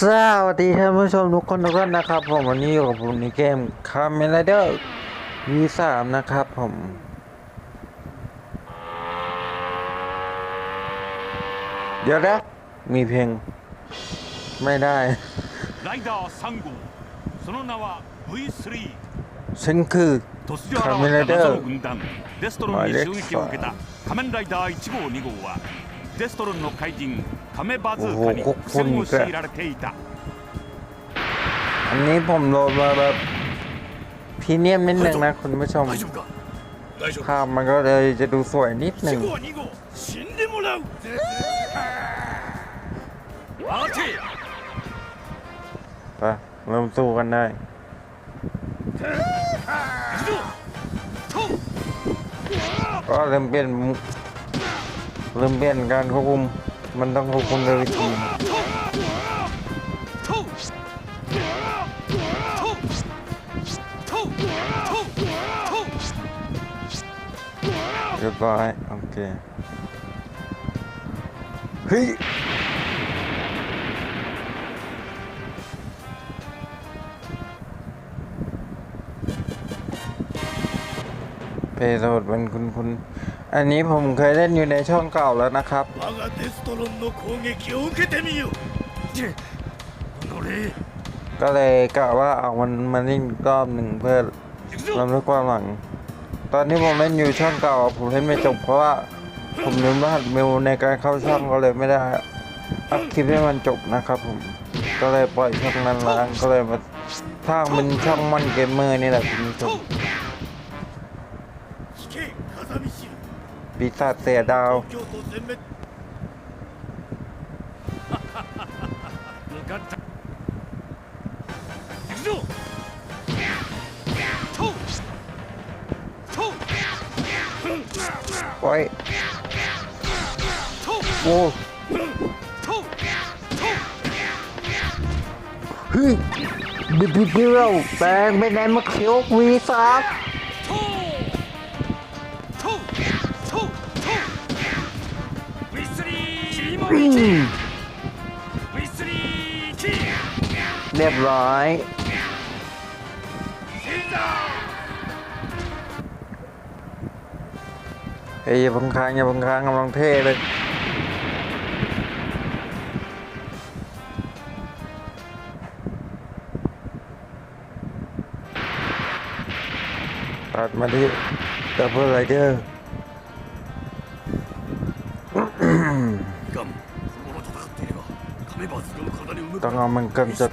สวัสดีท่านผู้ชมทุกคนทุกท่านนะครับ ผมวันนี้อยู่กับผมในเกมคาเมลเดอร์ V3 นะครับผม เดี๋ยวนะ มีเพลง ไม่ได้ ライダー3号その名は V3 ฉันคือ 突如現れた謎の軍団デストロンに襲撃を受けた仮面ライダー1号2号は デストロンの怪人カメバズーカに苦戦を強いられていた อันนี้ผมโหลดมาแบบพรีเมียมนิดนึงนะคุณผู้ชม 大丈夫か大丈夫 ภาพมันก็เลยจะดูสวยนิดหนึ่ง 1号2号死んでもらう待て ไปเริ่มสู้กันได้ 行くぞと ก็เริ่มเปลี่ยนมุ เริ่มเป็นการควบคุม มันต้องควบคุมเลยทีเรียบร้อยโอเคเฮ้ยเพย์สดป็นคุณคุณ อันนี้ผมเคยเล่นอยู่ในช่องเก่าแล้วนะครับ 我がデストロンの攻撃を受けてみよてこれ ก็เลยกะว่าเอามันมาเล่นอีกรอบหนึ่งเพื่อ 行くぞ รำลึกความหลัง ตอนที่ผมเล่นอยู่ช่องเก่า ผมเล่นไม่จบเพราะว่าผมลืมรหัสเมลในการเข้าช่องก็เลยไม่ได้อัพคลิปให้มันจบนะครับผม ก็เลยปล่อยช่องนั้นล้างก็เลยมาสร้างเป็นช่องมอนเกมเมอร์นี่แหละคุณผู้ชม 聞け風見氏 ปีศาจเสียดาว ปล่ยโอ้ฮึดิบิบิเราแปลงไปไหนมาเขียววีซับ รียบร้อยเฮ้ยอย่าพังค้างอย่าพังค้างกำลังเท่เลยตัดมาที่ดับเบิลไรเดอร์ ต้องเอามันกำจัด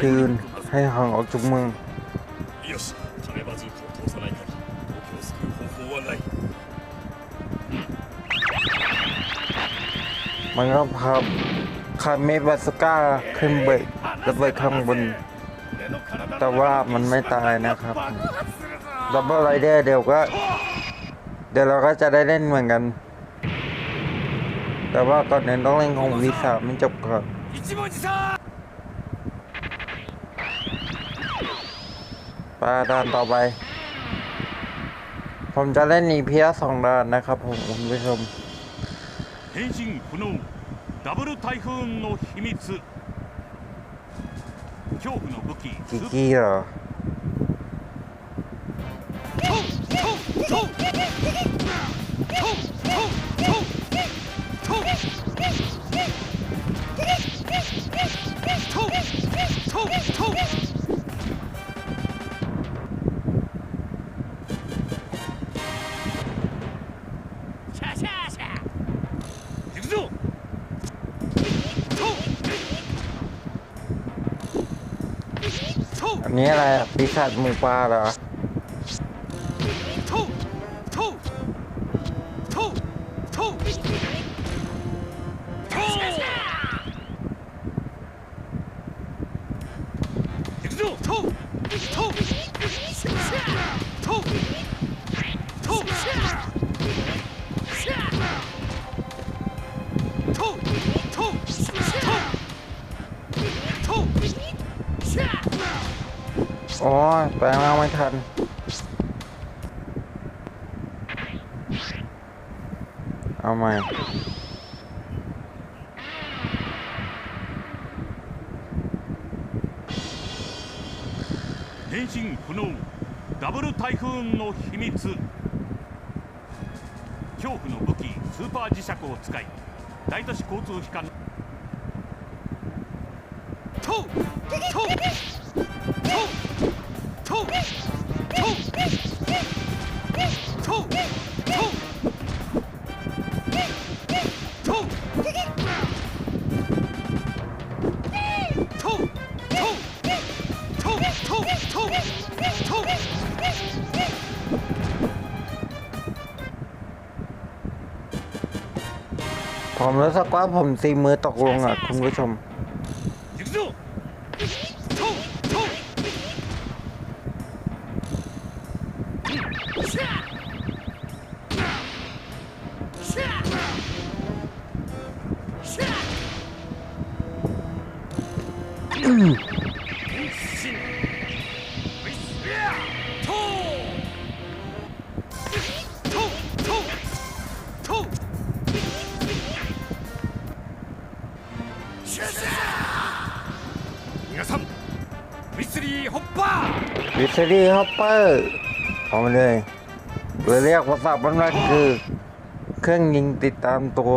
คืนให้ห่างออกจากเมืองมันก็พาคาเมบาสก้าขึ้นเบรกระเบิดข้างบน แต่ว่ามันไม่ตายนะครับดับเบิลไรเดอร์เดี๋ยวก็ เดี๋ยวเราก็จะได้เล่นเหมือนกัน แต่ว่าตอนนี้ต้องเล่นของวีสามมันจบก่อน 一文字さん ไปด่านต่อไป ผมจะเล่นอีพีละสองด่านนะครับผมคุณผู้ชม 変身不能ダブル台風の秘密恐怖の武器 กิกกี้เหรอ 行く อันนี้อะไรอะปีศาจหมูป่าเหรอ โอ้ยแปลงมาไม่ทัน เอาใหม่変身不能ダブル台風の秘密。恐怖の武器スーパー磁石を使い大都市交通機関。トウトウトウ ผมรู้สักว่าผมซีมือตกลงอะ คุณผู้ชม วิสตี้ฮอปเปอร์เอามาเลยหรือเรียกภาษาบ้านว่าคือ เครื่องยิงติดตามตัว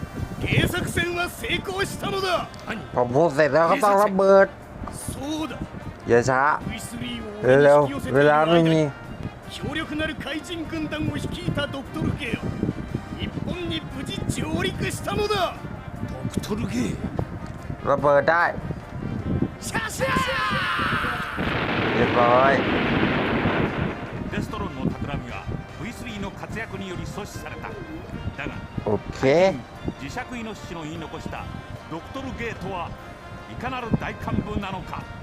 作戦は成功したのだ何 พอพูดเสร็จแล้วก็ต้องระเบิด そうだ อย่าช้า ウィスリーを俺 เร็ว に引き寄せてい ๆเว る ลาไม่ 間 มี に強力なる怪人軍団を率いたドクトルゲよ日本に無事上陸したのだドクトルゲ ระเบิดได้ シャシャ เรียบร้อย デストロンの企みは V3 の活躍により阻止されただが โอเค 磁石イノシシの言い残したドクトルゲートはいかなる大幹部なのか？